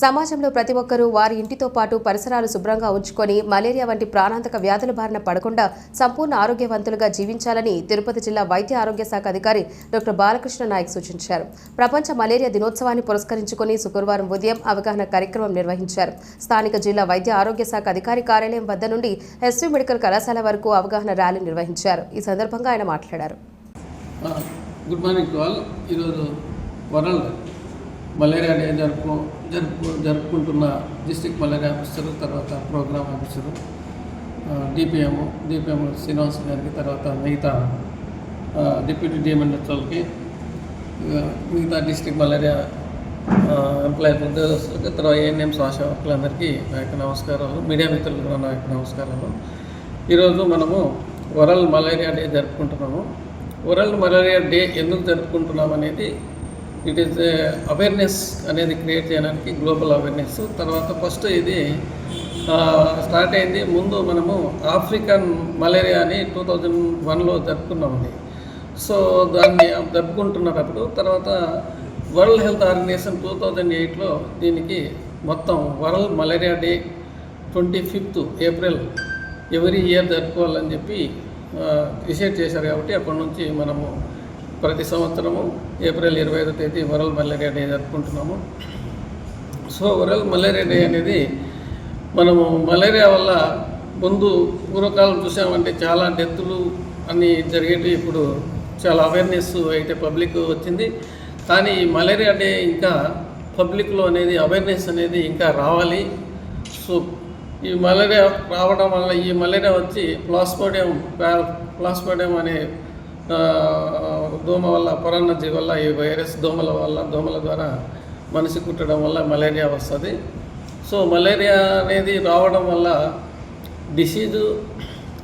సమాజంలో ప్రతి ఒక్కరూ వారి ఇంటితో పాటు పరిసరాలు శుభ్రంగా ఉంచుకొని మలేరియా వంటి ప్రాణాంతక వ్యాధుల బారిన పడకుండా సంపూర్ణ ఆరోగ్యవంతులుగా జీవించాలని తిరుపతి జిల్లా వైద్య ఆరోగ్య శాఖ అధికారి డాక్టర్ బాలకృష్ణ నాయక్ సూచించారు. ప్రపంచ మలేరియా దినోత్సవాన్ని పురస్కరించుకుని శుక్రవారం ఉదయం అవగాహన కార్యక్రమం నిర్వహించారు. స్థానిక జిల్లా వైద్య ఆరోగ్య శాఖ అధికారి కార్యాలయం వద్ద నుండి ఎస్వీ మెడికల్ కళాశాల వరకు అవగాహన ర్యాలీ నిర్వహించారు. ఈ సందర్భంగా ఆయన మాట్లాడారు. Good morning to all. ఈరోజు వరల్డ్ మలేరియా డే జరుపుకో జరుపు జరుపుకుంటున్న డిస్టిక్ మలేరియా ఆఫీసర్ తర్వాత programme officer DPM DPM Srinivas గారికి తర్వాత మిగతా డిప్యూటీ డిఎంఎన్హెచ్ఓలకి మిగతా డిస్టిక్ మలేరియా ఎంప్లాయీ ఉద్యోగస్తులకి తర్వాత ఏఎన్ఎం ఆశా వర్కులందరికీ నా యొక్క నమస్కారాలు మీడియా మిత్రులకు కూడా నా యొక్క నమస్కారాలు. ఈరోజు మనము వరల్డ్ మలేరియా డే జరుపుకుంటున్నాము. వరల్డ్ మలేరియా డే ఎందుకు జరుపుకుంటున్నాం అనేది ఇట్ ఈస్ అవేర్నెస్ అనేది క్రియేట్ చేయడానికి గ్లోబల్ అవేర్నెస్ తర్వాత ఫస్ట్ ఇది స్టార్ట్ అయింది. ముందు మనము ఆఫ్రికన్ మలేరియా అని టూ థౌజండ్ వన్లో జరుపుకున్నామండి. సో దాన్ని జరుపుకుంటున్నప్పుడు తర్వాత world health organisation two thousand ఎయిట్లో దీనికి మొత్తం world malaria day twenty fifth April every year జరుపుకోవాలని చెప్పి డిసైడ్ చేశారు కాబట్టి అప్పటి నుంచి మనము ప్రతి సంవత్సరము ఏప్రిల్ ఇరవై ఐదో తేదీ వరల్డ్ మలేరియా డే జరుపుకుంటున్నాము. సో వరల్డ్ మలేరియా డే అనేది మనము మలేరియా వల్ల ముందు పూర్వకాలం చూసామంటే చాలా డెత్తులు అన్నీ జరిగేవి ఇప్పుడు చాలా అవేర్నెస్ అయితే పబ్లిక్ వచ్చింది. కానీ ఈ మలేరియా డే ఇంకా పబ్లిక్లో అనేది అవేర్నెస్ అనేది ఇంకా రావాలి. సో ఈ మలేరియా రావడం వల్ల ఈ మలేరియా వచ్చి ప్లాస్మోడియం ప్లాస్మోడియం అనే దోమ వల్ల పరాన్నజీ వల్ల ఈ వైరస్ దోమల వల్ల దోమల ద్వారా మనిషి కుట్టడం వల్ల మలేరియా వస్తుంది. సో మలేరియా అనేది రావడం వల్ల డిసీజు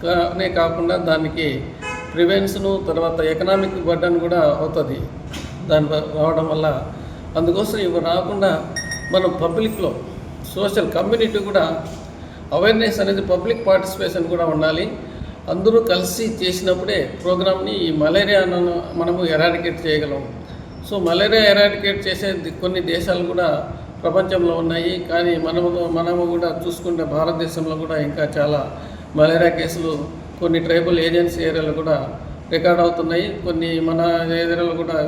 కానే కాకుండా దానికి ప్రివెన్షను తర్వాత ఎకనామిక్ బర్డన్ కూడా అవుతుంది. దాని రావడం వల్ల అందుకోసం ఇవి రాకుండా మనం పబ్లిక్లో సోషల్ కమ్యూనిటీ కూడా అవేర్నెస్ అనేది పబ్లిక్ పార్టిసిపేషన్ కూడా ఉండాలి. అందరూ కలిసి చేసినప్పుడే ప్రోగ్రామ్ని ఈ మలేరియాను మనము ఎరాడికేట్ చేయగలం. సో మలేరియా ఎరాడికేట్ చేసే కొన్ని దేశాలు కూడా ప్రపంచంలో ఉన్నాయి. కానీ మనము మనము కూడా చూసుకుంటే భారతదేశంలో కూడా ఇంకా చాలా మలేరియా కేసులు కొన్ని ట్రైబల్ ఏజెన్సీ ఏరియాలో కూడా రికార్డ్ అవుతున్నాయి. కొన్ని మన ఏరియాలో కూడా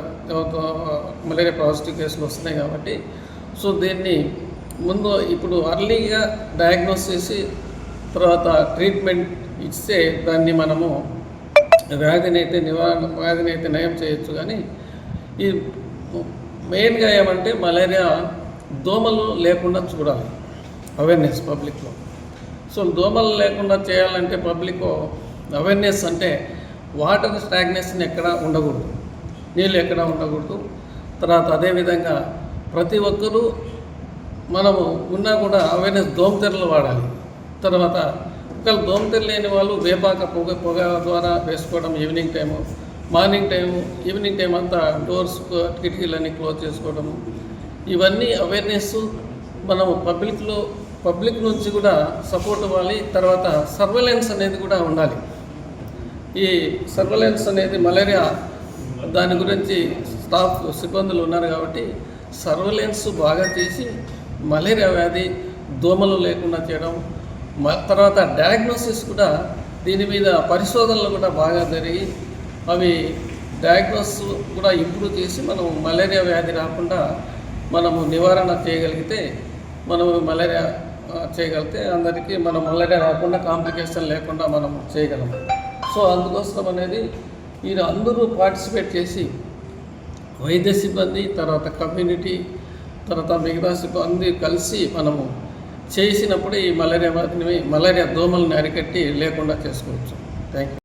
మలేరియా పాజిటివ్ కేసులు వస్తున్నాయి కాబట్టి. సో దీన్ని ముందు ఇప్పుడు అర్లీగా డయాగ్నోస్ చేసి తర్వాత ట్రీట్మెంట్ ఇస్తే దాన్ని మనము వ్యాధిని అయితే నివారణ వ్యాధిని అయితే నయం చేయొచ్చు. కానీ ఈ మెయిన్గా ఏమంటే మలేరియా దోమలు లేకుండా చూడాలి. అవేర్నెస్ పబ్లిక్లో. సో దోమలు లేకుండా చేయాలంటే పబ్లిక్ అవేర్నెస్ అంటే వాటర్ స్టాగ్నేషన్ ఎక్కడ ఉండకూడదు. నీళ్ళు ఎక్కడ ఉండకూడదు. తర్వాత అదేవిధంగా ప్రతి ఒక్కరూ మనము ఉన్నా కూడా అవేర్నెస్ దోమతెరలు వాడాలి. తర్వాత ఒకవేళ దోమతెర లేని వాళ్ళు వేపాక పొగ పొగ ద్వారా వేసుకోవడం evening time morning time evening time అంతా డోర్స్ కిటికీలన్నీ క్లోజ్ చేసుకోవడము ఇవన్నీ అవేర్నెస్ మనం పబ్లిక్లో పబ్లిక్ నుంచి కూడా సపోర్ట్ ఇవ్వాలి. తర్వాత సర్వలెన్స్ అనేది కూడా ఉండాలి. ఈ సర్వలెన్స్ అనేది మలేరియా దాని గురించి స్టాఫ్ సిబ్బందులు ఉన్నారు కాబట్టి సర్వలెన్స్ బాగా చేసి మలేరియా వ్యాధి దోమలు లేకుండా చేయడం తర్వాత డయాగ్నోసిస్ కూడా దీని మీద పరిశోధనలు కూడా బాగా జరిగి అవి డయాగ్నోస్ కూడా ఇంప్రూవ్ చేసి మనం మలేరియా వ్యాధి రాకుండా మనము నివారణ చేయగలిగితే మనము మలేరియా చేయగలిగితే అందరికీ మనం మలేరియా రాకుండా కాంప్లికేషన్ లేకుండా మనం చేయగలం. సో అందుకోసం అనేది మీరు అందరూ పార్టిసిపేట్ చేసి వైద్య సిబ్బంది తర్వాత కమ్యూనిటీ తర్వాత మిగతా సిబ్బంది కలిసి మనము చేసినప్పుడు ఈ మలేరియా మలేరియా దోమలను అరికట్టి లేకుండా చేసుకోవచ్చు. Thank you